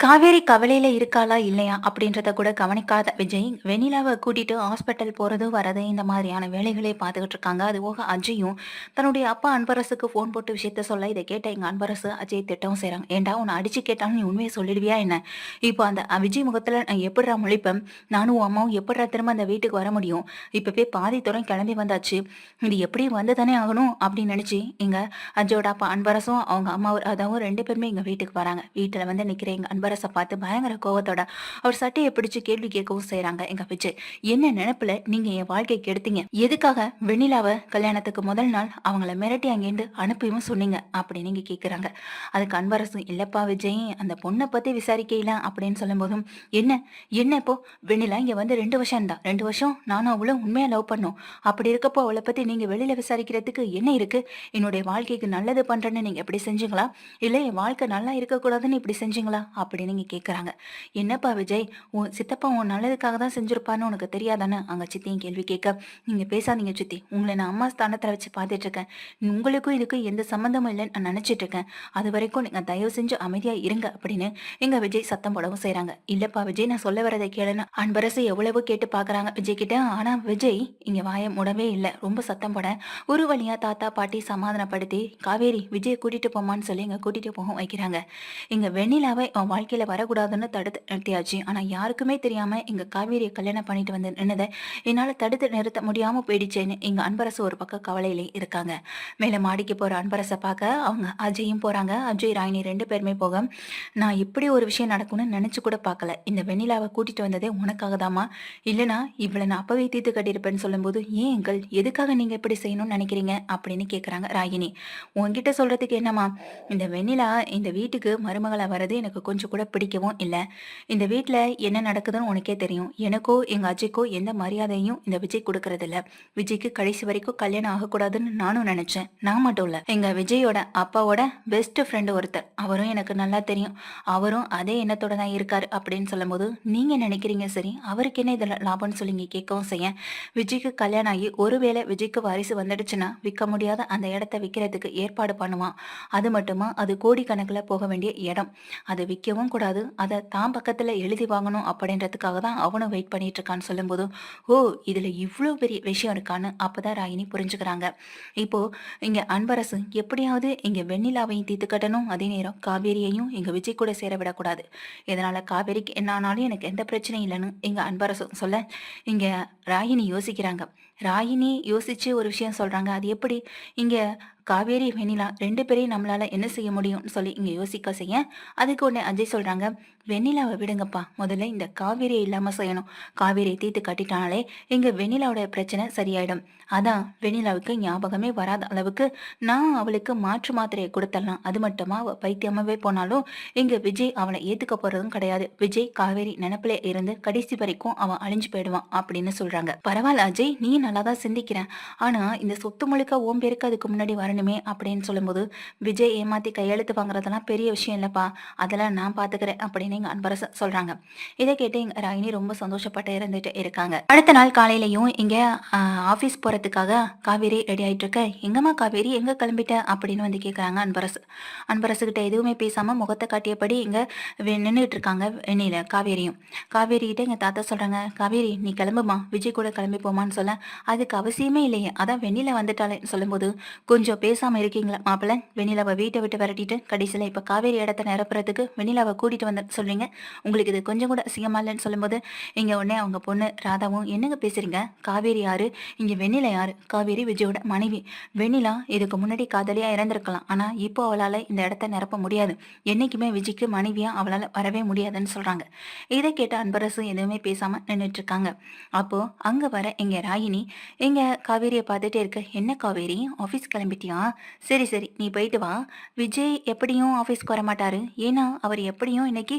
காவேரி கவலையில இருக்காளா இல்லையா அப்படின்றத கூட கவனிக்காத விஜய் வெண்ணிலாவை கூட்டிட்டு ஹாஸ்பிட்டல் போறது வரது இந்த மாதிரியான வேலைகளை பார்த்துக்கிட்டு இருக்காங்க. அது போக அஜயும் தன்னுடைய அப்பா அன்பரசுக்கு ஃபோன் போட்டு விஷயத்த சொல்ல இதை கேட்ட எங்க அன்பரசு அஜய் திட்டம் செய்றாங்க. ஏன்டா உன்னை அடிச்சு கேட்டாலும் நீ உண்மையை சொல்லிடுவியா என்ன? இப்போ அந்த விஜய் முகத்துல நான் எப்படிடா முழிப்பேன் நானும் உன் அம்மாவும் எப்படிடா திரும்ப அந்த வீட்டுக்கு வர முடியும்? இப்போ போய் பாதி தூரம் கிளம்பி வந்தாச்சு. இது எப்படி வந்து தானே ஆகணும்? அப்படின்னு நினைச்சு இங்க அஜயோட அப்பா அன்பரசும் அவங்க அம்மா அதாவது ரெண்டு பேருமே எங்க வீட்டுக்கு வராங்க. வீட்டுல வந்து நிற்கிற எங்க அன்பரசை பார்த்து பயங்கர கோவத்தோட அவர் சட்டையை பிடிச்சு கேள்வி கேட்கவும் செய்யறாங்க எங்க விஜய் என்ன நினைப்புல நீங்க என் வாழ்க்கைக்கு எடுத்தீங்க? எதுக்காக வெண்ணிலாவை கல்யாணத்துக்கு முதல் நாள் அவங்கள மிரட்டி அங்கேருந்து அனுப்பியும் சொன்னீங்க? அப்படின்னு நீங்க கேக்குறாங்க. அதுக்கு அன்பரசும் இல்லப்பா விஜய் அந்த பொண்ணை பத்தி விசாரிக்கையில அப்படின்னு சொல்லும் போதும் என்ன என்ன இப்போ? வெண்ணிலா இங்க வந்து ரெண்டு வருஷம் தான் ரெண்டு வருஷம் நானும் அவளும் உண்மையா லவ் பண்ணோம். அப்படி இருக்கப்போ அவளை பத்தி நீங்க வெளியில விசாரிக்கிறதுக்கு என்ன இருக்கு? என்னுடைய வாழ்க்கைக்கு நல்லது பண்றேன்னு நீங்க எப்படி செஞ்சீங்களா? இல்ல என் வாழ்க்கை நல்லா இருக்கக்கூடாதுன்னு இப்படி செஞ்சீங்களா? அப்படி அப்படின்னு நீங்க கேக்குறாங்க. என்னப்பா விஜய் உன் சித்தப்பா உன் நல்லதுக்காக தான் செஞ்சிருப்பான்னு உனக்கு தெரியாதானே? அங்க சித்தியும் கேள்வி கேட்க நீங்க பேசாதீங்க சித்தி. உங்களை நான் அம்மா ஸ்தானத்துல வச்சு பார்த்துட்டு இருக்கேன் உங்களுக்கும் இதுக்கும் எந்த சம்மந்தமும் இல்லைன்னு நான் நினைச்சிட்டு இருக்கேன் அது வரைக்கும் நீங்க தயவு செஞ்சு அமைதியா இருங்க அப்படின்னு எங்க விஜய் சத்தம் போடவும் செய்கிறாங்க இல்லப்பா விஜய் நான் சொல்ல வரதை கேளுன்னு அன்பரசு எவ்வளவோ கேட்டு பாக்குறாங்க விஜய் கிட்ட. ஆனா விஜய் இங்க வாய முடவே இல்லை. ரொம்ப சத்தம் போட ஒரு வழியா தாத்தா பாட்டி சமாதானப்படுத்தி காவேரி விஜய் கூட்டிட்டு போமான்னு சொல்லி இங்கே கூட்டிட்டு போக வைக்கிறாங்க. இங்க வெண்ணிலாவை அவன் வாழ்க்கையில வரக்கூடாதுன்னு தடுத்து நிறுத்தியாச்சு. ஆனா யாருக்குமே தெரியாம எங்கள் காவேரியை கல்யாணம் பண்ணிட்டு வந்து நின்னதை என்னால தடுத்து நிறுத்த முடியாம போயிடுச்சேன்னு எங்கள் அன்பரசு ஒரு பக்கம் கவலையிலே இருக்காங்க. மேல மாடிக்கு போற அன்பரசை பார்க்க அவங்க அஜயும் போறாங்க. அஜய் ராயினி ரெண்டு பேருமே போக நான் இப்படி ஒரு விஷயம் நடக்கும்னு நினைச்சு கூட பார்க்கல. இந்த வெண்ணிலாவை கூட்டிட்டு வந்ததே உனக்காக தாமா இல்லனா இவளை நான் அப்பவே தீர்த்து கட்டியிருப்பேன்னு சொல்லும்போது ஏன் எங்கள் எதுக்காக நீங்க இப்படி செய்யணும்னு நினைக்கிறீங்க? அப்படின்னு கேக்குறாங்க ராகினி உங்ககிட்ட சொல்றதுக்கு என்னம்மா? இந்த வெண்ணிலா இந்த வீட்டுக்கு மருமகளாக வர்றது எனக்கு கொஞ்சம் கூட பிடிக்கவும் இல்லை. இந்த வீட்டில் என்ன நடக்குதுன்னு உனக்கே தெரியும். எனக்கோ எங்கள் அஜய்க்கோ எந்த மரியாதையும் இந்த விஜய் கொடுக்கறதில்ல. விஜய்க்கு கடைசி வரைக்கும் கல்யாணம் ஆகக்கூடாதுன்னு நானும் நினச்சேன். நான் மட்டும் இல்லை. எங்கள் விஜயோட அப்பாவோட பெஸ்ட் ஃப்ரெண்டு ஒருத்தர். அவரும் எனக்கு நல்லா தெரியும். அவரும் அதே எண்ணத்தோட தான் இருக்கார் அப்படின்னு சொல்லும்போது நீங்கள் நினைக்கிறீங்க சரி? அவருக்கு என்ன இதில் லாபம்னு சொல்லி இங்கே கேட்கவும் செய்ய? விஜய்க்கு கல்யாணம் ஆகி ஒருவேளை விஜய்க்கு வாரிசு வந்துடுச்சுன்னா விற்க முடியாத அந்த இடத்த விற்கிறதுக்கு ஏற்பாடு பண்ணுவான். அது மட்டுமா? அது கோடிக்கணக்கில் போக வேண்டிய இடம். அதை விற்கவும் கூடாது அதை தான் பக்கத்தில் எழுதி வாங்கணும் அப்படின்றதுக்காக தான் அவனும் வெயிட் பண்ணிட்டு இருக்கான்னு சொல்லும்போது ஓ இதில் இவ்வளோ பெரிய விஷயம் இருக்கான்னு அப்போதான் ராகினி புரிஞ்சுக்கிறாங்க. இப்போ இங்கே அன்பரசு எப்படியாவது இங்கே வெண்ணிலாவையும் தீத்துக்கட்டணும் கட்டணும். அதே நேரம் காவேரியையும் எங்கள் விஜய் கூட சேர விடக்கூடாது. இதனால் காவேரிக்கு என்ன ஆனாலும் எனக்கு எந்த பிரச்சனையும் இல்லைன்னு எங்கள் அன்பரசு சொல்ல இங்கே ராகினி யோசிக்கிறாங்க. ராகினி யோசிச்சு ஒரு விஷயம் சொல்றாங்க. அது எப்படி? இங்க காவேரி வெனிலா ரெண்டு பேரையும் நம்மளால என்ன செய்ய முடியும்னு சொல்லி இங்க யோசிக்க செய்ய அதுக்கு உடனே அஜய் சொல்றாங்க வெண்ணிலாவை விடுங்கப்பா. முதல்ல இந்த காவேரியை இல்லாம செய்யணும். காவேரியை தீர்த்து கட்டிட்டாலே எங்க வெண்ணிலாவோட பிரச்சனை சரியாயிடும். அதான் வெண்ணிலாவுக்கு ஞாபகமே வராத அளவுக்கு நான் அவளுக்கு மாற்று மாத்திரையை கொடுத்துடலாம் அது மட்டுமா? அவ பைத்தியமாவே போனாலும் எங்க விஜய் அவனை ஏத்துக்க போறதும் கிடையாது. விஜய் காவேரி நினப்புல இருந்து கடைசி வரைக்கும் அவன் அழிஞ்சு போயிடுவான் அப்படின்னு சொல்றாங்க. பரவாயில்ல அஜய் நீ நல்லா தான் சிந்திக்கிறேன் ஆனா இந்த சொத்து முழுக்க ஓம் பேருக்கு அதுக்கு முன்னாடி வரணுமே அப்படின்னு சொல்லும்போது விஜய் ஏமாத்தி கையெழுத்து வாங்குறதெல்லாம் பெரிய விஷயம் இல்லப்பா. அதெல்லாம் நான் பாத்துக்கிறேன் அப்படின்னு எங்க அன்பரசு சொல்றாங்க. இதை கேட்டு ராகினி ரொம்ப சந்தோஷப்பட்டு இருந்துட்டு இருக்காங்க. அடுத்த நாள் காலையிலையும் இங்க ஆபீஸ் போறதுக்காக காவேரி ரெடி ஆயிட்டு இருக்க எங்கம்மா காவேரி? எங்க கிளம்பிட்ட? அப்படின்னு வந்து கேக்குறாங்க அன்பரசு. அன்பரசு கிட்ட எதுவுமே பேசாம முகத்தை காட்டியபடி இங்க நின்றுட்டு இருக்காங்க வெண்ணில காவேரியும். காவேரி கிட்ட எங்க தாத்தா சொல்றாங்க காவேரி நீ கிளம்புமா? விஜய் கூட கிளம்பி போமான்னு சொல்ல. அதுக்கு அவசியமே இல்லையே. அதான் வெண்ணில வந்துட்டாளேன்னு சொல்லும்போது கொஞ்சம் பேசாம இருக்கீங்களா மாப்பிள்ள? வெண்ணிலாவை வீட்டை விட்டு விரட்டிட்டு கடைசியில இப்ப காவேரி இடத்த நிரப்புறதுக்கு வெண்ணிலாவை கூட்டிட்டு வந்து சொல்றீங்க. உங்களுக்கு இது கொஞ்சம் கூட அசிங்கமா இல்லைன்னு சொல்லும்போது இங்க உடனே அவங்க பொண்ணு ராதாவும் என்னங்க பேசுறீங்க? காவேரி யாரு? இங்க வெண்ணிலா யாரு? காவேரி விஜயோட மனைவி. வெண்ணிலா இதுக்கு முன்னாடி காதலியா இறந்திருக்கலாம். ஆனா இப்போ அவளால இந்த இடத்த நிரப்ப முடியாது. என்னைக்குமே விஜய்க்கு மனைவியா அவளால வரவே முடியாதுன்னு சொல்றாங்க. இதை கேட்ட அன்பரசு எதுவுமே பேசாம நின்றுட்டு இருக்காங்க அப்போ அங்க வர எங்க ராகினி எங்க காவேரியை பார்த்துட்டே இருக்க? என்ன காவேரி? ஆஃபீஸ் கிளம்பிட்டியா? சரி சரி நீ போயிட்டு வா. விஜய் எப்படியும் ஆஃபீஸ்க்கு வர மாட்டாரு ஏன்னா அவர் எப்படியும் இன்னைக்கு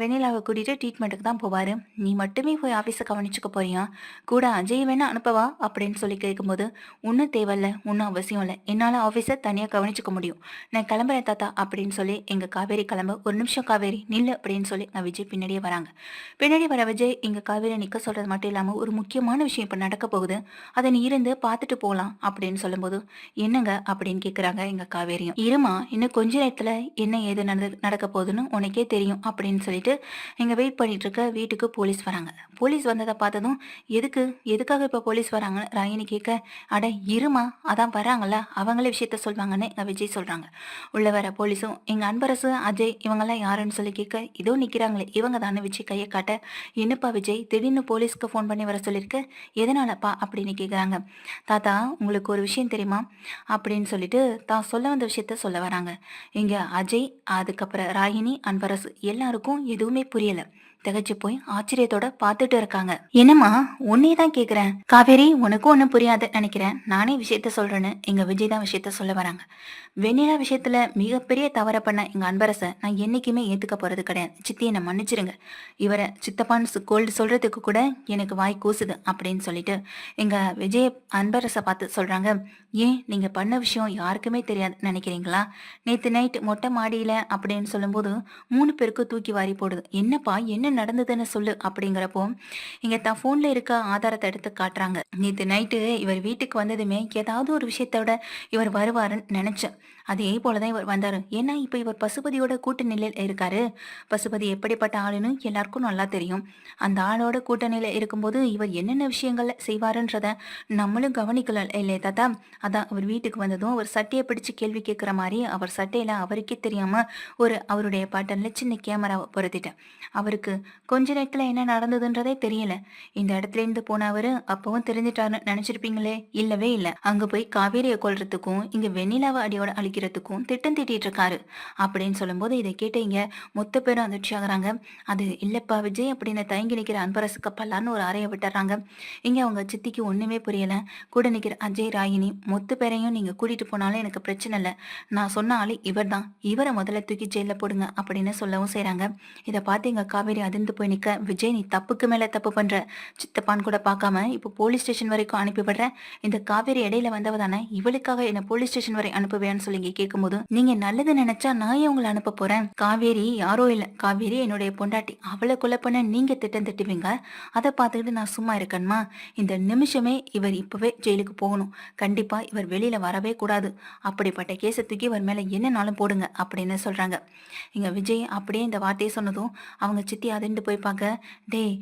வெண்ணிலாவை கூட்டிகிட்டு ட்ரீட்மெண்ட்டுக்கு தான் போவார். நீ மட்டுமே போய் ஆஃபீஸை கவனிச்சுக்க போறியா? கூட அஜய் வேணா அனுப்பவா? அப்படின்னு சொல்லி கேட்கும்போது ஒன்றும் தேவையில்ல ஒன்றும் அவசியம் இல்லை. என்னால் ஆஃபீஸை தனியாக கவனிச்சுக்க முடியும். நான் கிளம்புறேன் தாத்தா அப்படின்னு சொல்லி எங்கள் காவேரி கிளம்ப ஒரு நிமிஷம் காவேரி நில்லு அப்படின்னு சொல்லி நான் விஜய் பின்னாடியே வராங்க. பின்னாடி வர விஜய் எங்கள் காவேரி நிற்க சொல்கிறது மட்டும் இல்லாமல் ஒரு முக்கியமான விஷயம் இப்போ நடக்க போகுது. அதை நீ இருந்து பார்த்துட்டு போகலாம் அப்படின்னு சொல்லும்போது என்னங்க? அப்படின்னு கேட்குறாங்க எங்கள் காவேரியும். இருமா இன்னும் கொஞ்ச நேரத்தில் என்ன ஏது நடந்து நடக்க போகுதுன்னு உனக்கே தெரியும் அப்படின்னு அப்படின்னு சொல்லிட்டு இங்கே வெயிட் பண்ணிட்டு இருக்க வீட்டுக்கு போலீஸ் வராங்க. போலீஸ் வந்ததை பார்த்ததும் எதுக்கு எதுக்காக இப்போ போலீஸ் வராங்கன்னு ராகினி கேட்க அட இருமா அதான் வராங்கல்ல அவங்களே விஷயத்த சொல்வாங்கன்னு எங்கள் விஜய் சொல்கிறாங்க உள்ள வர போலீஸும் எங்கள் அன்பரசு அஜய் இவங்கெல்லாம் யாருன்னு சொல்லி கேட்க இதோ நிற்கிறாங்களே இவங்க தானே விஜய் கையை காட்ட. என்னப்பா விஜய் திடீர்னு போலீஸ்க்கு ஃபோன் பண்ணி வர சொல்லியிருக்க எதனாலப்பா அப்படின்னு கேட்குறாங்க தாத்தா உங்களுக்கு ஒரு விஷயம் தெரியுமா? அப்படின்னு சொல்லிட்டு தான் சொல்ல வந்த விஷயத்த சொல்ல வராங்க. இங்கே அஜய் அதுக்கப்புறம் ராகினி அன்பரசு இருக்கும். எதுவுமே புரியல. திகச்சு போய் ஆச்சரியத்தோட பார்த்துட்டு இருக்காங்க. என்னம்மா உன்னே தான் கேக்குறேன். காவேரி உனக்கும் ஒன்றும் புரியாது நினைக்கிறேன். நானே விஷயத்த சொல்றேன்னு எங்க விஜய் தான் விஷயத்த சொல்ல வராங்க. வெண்ணிலா விஷயத்துல மிகப்பெரிய தவற பண்ண எங்க அன்பரசை நான் என்னைக்குமே ஏத்துக்க போறது கிடையாது. சித்தி என்னை மன்னிச்சிருங்க. இவரை சித்தப்பான்னு கோல்டு சொல்றதுக்கு கூட எனக்கு வாய் கூசுது அப்படின்னு சொல்லிட்டு எங்க விஜய் அன்பரசை பார்த்து சொல்றாங்க ஏன் நீங்க பண்ண விஷயம் யாருக்குமே தெரியாது நினைக்கிறீங்களா? நேத்து நைட் மொட்டை மாடியில அப்படின்னு சொல்லும்போது மூணு பேருக்கு தூக்கி வாரி போடுது. என்னப்பா என்ன நடந்ததுன்னு சொல்லு அப்படிங்கிறப்போ இங்க தான் போன்ல இருக்க ஆதாரத்தை எடுத்து காட்டுறாங்க. நேற்று நைட்டு இவர் வீட்டுக்கு வந்ததுமே ஏதாவது ஒரு விஷயத்தோட இவர் வருவாருன்னு நினைச்சேன். அதே போலதான் இவர் வந்தாரு. ஏன்னா இப்ப இவர் பசுபதியோட கூட்டு நிலையில் இருக்காரு. பசுபதி எப்படிப்பட்ட ஆளுன்னு எல்லாருக்கும் நல்லா தெரியும். அந்த ஆளோட கூட்டணியில இருக்கும்போது இவர் என்னென்ன விஷயங்கள் செய்வாருன்றத நம்மளும் கவனிக்கல இல்லையே தாத்தா? அதான் அவர் வீட்டுக்கு வந்ததும் அவர் சட்டையை பிடிச்சு கேள்வி கேட்குற மாதிரி அவர் சட்டையில அவருக்கே தெரியாம ஒரு அவருடைய பாட்டன்ல சின்ன கேமராவை பொருத்திட்டேன். அவருக்கு கொஞ்ச நேரத்துல என்ன நடந்ததுன்றதே தெரியல. இந்த இடத்துல இருந்து போன அவரு அப்பவும் தெரிஞ்சிட்டாருன்னு நினைச்சிருப்பீங்களே? இல்லவே இல்ல. அங்க போய் காவேரியை கொள்றதுக்கும் இங்க வெண்ணிலாவை அடியோட வைக்கிறதுக்கும் திட்டம் திட்டிட்டு இருக்காரு அப்படின்னு சொல்லும்போது இதை கேட்டீங்க. மொத்த பேரும் அதிர்ச்சி ஆகுறாங்க அது இல்லப்பா விஜய் அப்படின்னு தயங்கி நிற்கிற அன்பரசு கப்பல்லான்னு ஒரு அறையை விட்டுறாங்க. இங்க அவங்க சித்திக்கு ஒண்ணுமே புரியல. கூட நிக்கிற அஜய் ராகினி மொத்த பேரையும் நீங்க கூட்டிட்டு போனாலும் எனக்கு பிரச்சனை இல்லை. நான் சொன்ன ஆளு இவர் தான் இவரை முதல்ல தூக்கி ஜெயில போடுங்க அப்படின்னு சொல்லவும் செய்கிறாங்க இதை பார்த்து எங்க காவேரி அதிர்ந்து போய் நிக்க விஜய் நீ தப்புக்கு மேல தப்பு பண்ற. சித்தப்பான் கூட பார்க்காம இப்போ போலீஸ் ஸ்டேஷன் வரைக்கும் அனுப்பி இந்த காவேரி இடையில வந்தவ தானே இவளுக்காக என்ன போலீஸ் ஸ்டேஷன் வரை அனுப்புவேன்னு சொல்லி இங்க கேட்கும்போது நீங்க நல்லது நினைச்சா நான் ஏன் உங்களை அனுப்ப போறேன்? காவேரி யாரோ இல்ல. காவேரி என்னுடைய பொண்டாட்டி. அவளை கொலை பண்ண நீங்க திட்டம் திட்டுவீங்க? அதை பார்த்துக்கிட்டு நான் சும்மா இருக்கணுமா? இந்த நிமிஷமே இவர் இப்பவே ஜெயிலுக்கு போகணும். கண்டிப்பா இவர் வெளியில வரவே கூடாது. அப்படிப்பட்ட கேஸை தூக்கி இவர் மேல என்னனாலும் போடுங்க அப்படின்னு சொல்றாங்க. இங்க விஜய் அப்படியே இந்த வார்த்தையை சொன்னதும் அவங்க சித்தி அதிர்ந்து போய் பார்க்க டேய்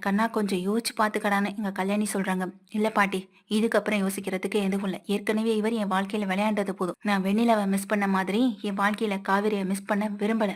கண்ணா கொஞ்சம் யோசிச்சு பார்த்துக்கடான்னு எங்க கல்யாணி சொல்றாங்க. இல்ல பாட்டி இதுக்கப்புறம் யோசிக்கிறதுக்கு எதுவும் இல்லை. ஏற்கனவே இவர் என் வாழ்க்கையில விளையாண்டது போதும். நான் வெண்ணிலாவை மிஸ் பண்ண மாதிரி என் வாழ்க்கையில் காவேரியை மிஸ் பண்ண விரும்பல.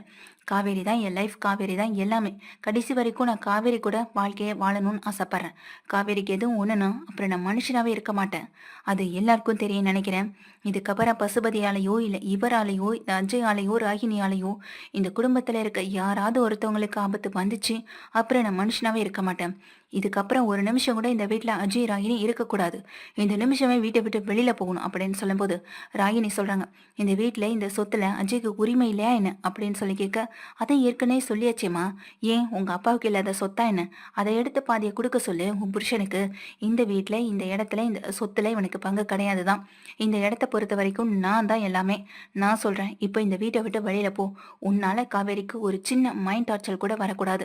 காவேரி தான் என் லைஃப் காவேரி தான் எல்லாமே. கடைசி வரைக்கும் நான் காவேரி கூட வாழ்க்கையை வாழணும்னு ஆசைப்படுறேன். காவேரிக்கு எதுவும் ஒன்றுனா அப்புறம் நான் மனுஷனாகவே இருக்க மாட்டேன். அது எல்லாருக்கும் தெரியும் நினைக்கிறேன். இதுக்கப்புறம் பசுபதியாலேயோ இல்லை இவராலேயோ இல்ல அஜயாலேயோ ராகினியாலேயோ இந்த குடும்பத்தில் இருக்க யாராவது ஒருத்தவங்களுக்கு ஆபத்து வந்துச்சு அப்புறம் நான் மனுஷனாகவே இருக்க மாட்டேன். இதுக்கப்புறம் ஒரு நிமிஷம் கூட இந்த வீட்டில் அஜய் ராகினி இருக்கக்கூடாது. இந்த நிமிஷமே வீட்டை விட்டு வெளியில் போகணும் அப்படின்னு சொல்லும்போது ராகினி சொல்கிறாங்க இந்த வீட்டில் இந்த சொத்துல அஜய்க்கு உரிமை இல்லையா என்ன? அப்படின்னு சொல்லி கேட்க அதை ஏற்கனவே சொல்லியாச்சேம்மா. ஏன்? உங்க அப்பாவுக்கு இல்லாத சொத்தா என்ன? அதை எடுத்து பாதியை கொடுக்க சொல்லு உன் புருஷனுக்கு. இந்த வீட்டில் இந்த இடத்துல இந்த சொத்துல இவனுக்கு பங்கு கிடையாது தான் இந்த இடத்த பொறுத்த வரைக்கும் நான் தான் எல்லாமே. நான் சொல்றேன் இப்போ இந்த வீட்டை விட்டு வழியில போ. உன்னால காவேரிக்கு ஒரு சின்ன மைண்ட் டார்ச்சல் கூட வரக்கூடாது.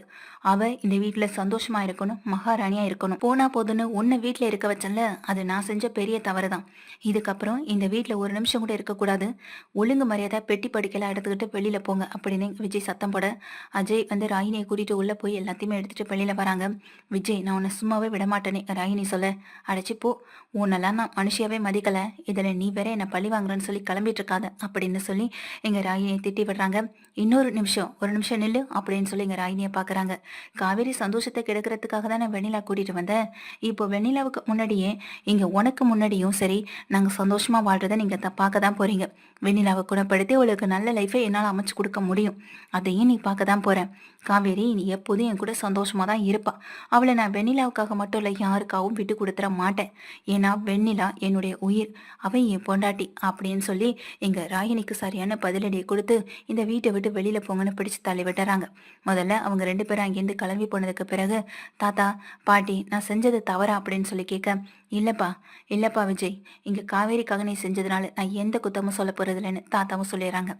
அவ இந்த வீட்டில் சந்தோஷமா இருக்கணும் மகாராணியா இருக்கணும். போனா போதுன்னு உன்னை வீட்டில் இருக்க வச்சல அது நான் செஞ்ச பெரிய தவறு தான் இதுக்கப்புறம் இந்த வீட்டில் ஒரு நிமிஷம் கூட இருக்கக்கூடாது. ஒழுங்கு மரியாதை பெட்டி படிக்கலாம் எடுத்துக்கிட்டு வெளியில போங்க அப்படின்னு விஜய் சத்தம் போட அஜய் வந்து ராகினியை கூட்டிட்டு உள்ள போய் எல்லாத்தையுமே எடுத்துட்டு வெளியில வராங்க. விஜய் நான் உன்னை சும்மாவே விட மாட்டேனே ராகினி சொல்ல. அடைச்சி போ உன்னெல்லாம் நான் மனுஷியாவே மதிக்கல. இதுல நீ வேற என்ன பழி வாங்குறேன்னு சொல்லி கிளம்பிட்டு இருக்காத அப்படின்னு சொல்லி எங்க ராகினியை திட்டி விடுறாங்க. இன்னொரு நிமிஷம் ஒரு நிமிஷம் நில்லு அப்படின்னு சொல்லி எங்க ராகினியை பாக்குறாங்க. காவேரி சந்தோஷத்தை கெடுக்கிறதுக்காக தான் நான் வெண்ணிலா கூட்டிட்டு வந்தேன் இப்போ வெண்ணிலாவுக்கு முன்னாடியே இங்க உனக்கு முன்னாடியும் சரி நாங்க சந்தோஷமா வாழ்றதை நீங்க த- பார்க்க தான் போறீங்க. வெண்ணிலாவை குணப்படுத்தி அவளுக்கு நல்ல லைஃபை என்னால் அமைச்சு கொடுக்க முடியும். அதையும் நீ பார்க்க தான் போற. காவேரி நீ எப்போதும் என் கூட சந்தோஷமா தான் இருப்பா. அவளை நான் வெண்ணிலாவுக்காக மட்டும் இல்லை யாருக்காகவும் விட்டு கொடுத்துட மாட்டேன். ஏன்னா வெண்ணிலா என்னுடைய உயிர். அவன் என் பொண்டாட்டி அப்படின்னு சொல்லி எங்க ராகினிக்கு சரியான பதிலடியை கொடுத்து இந்த வீட்டை விட்டு வெளியில போங்கன்னு பிடிச்சு தள்ளி விட்டுறாங்க. முதல்ல அவங்க ரெண்டு பேரும் அங்கேருந்து கிளம்பி போனதுக்கு பிறகு தாத்தா பாட்டி நான் செஞ்சது தவறா? அப்படின்னு சொல்லி கேட்க இல்லப்பா இல்லப்பா விஜய். இங்க காவேரிக்காக நீ செஞ்சதுனால நான் எந்த குத்தமும் சொல்ல போறது இல்லைன்னு தாத்தாவும் சொல்லிடுறாங்க.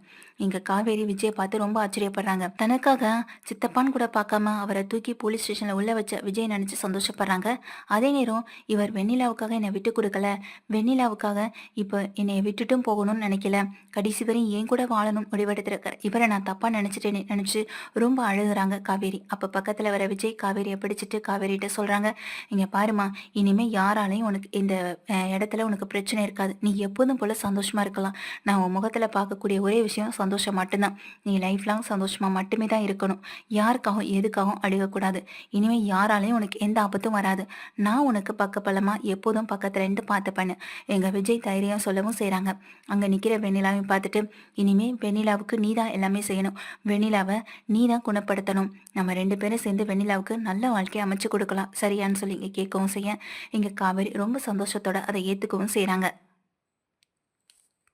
இங்க காவேரி விஜயை பார்த்து ரொம்ப ஆச்சரியப்படுறாங்க. தனக்காக சித்தப்பான்னு கூட பார்க்காம அவரை தூக்கி போலீஸ் ஸ்டேஷன்ல உள்ள வச்ச விஜய் நினைச்சு சந்தோஷப்படுறாங்க. அதே நேரம் இவர் வெண்ணிலாவுக்காக என்னை விட்டு கொடுக்கல. வெண்ணிலாவுக்காக இப்போ என்னை விட்டுட்டும் போகணும்னு நினைக்கல. கடைசி வரையும் ஏன் கூட வாழணும் முடிவெடுத்திருக்கார் இவரை நான் தப்பா நினைச்சிட்டேன்னு நினைச்சு ரொம்ப அழுகுறாங்க காவேரி. அப்ப பக்கத்துல வர விஜய் காவேரியை பிடிச்சிட்டு காவேரிட்ட சொல்றாங்க இங்க பாருமா இனிமே யாராலையும் உனக்கு இந்த இடத்துல உனக்கு பிரச்சனை இருக்காது. நீ எப்போதும் போல சந்தோஷமா இருக்கலாம். நான் உன் முகத்துல பார்க்கக்கூடிய ஒரே விஷயம் சந்தோஷம் மட்டும்தான். நீ லைஃப் லாங் சந்தோஷமா மட்டுமே தான் இருக்கணும். யாருக்காகவும் எதுக்காகவும் அழுகக்கூடாது. இனிமே யாராலையும் உனக்கு எந்த ஆபத்தும் வராது. நான் உனக்கு பக்கபலமா எப்போதும் பக்கத்துல இருந்து பார்த்துப்பேன்னு எங்க விஜய் தைரியம் சொல்லவும் செய்கிறாங்க அங்க நிக்கிற வெண்ணிலாவையும் பார்த்துட்டு இனிமே வெண்ணிலாவுக்கு நீ தான் எல்லாமே செய்யணும். வெண்ணிலாவை நீ தான் குணப்படுத்தணும். நம்ம ரெண்டு பேரும் சேர்ந்து வெண்ணிலாவுக்கு நல்ல வாழ்க்கையை அமைச்சு கொடுக்கலாம். சரியான்னு சொல்லி இங்க கேட்கவும் செய்ய இங்க காவேரி ரொம்ப சந்தோஷத்தோட அதை ஏத்துக்கவும் செய்கிறாங்க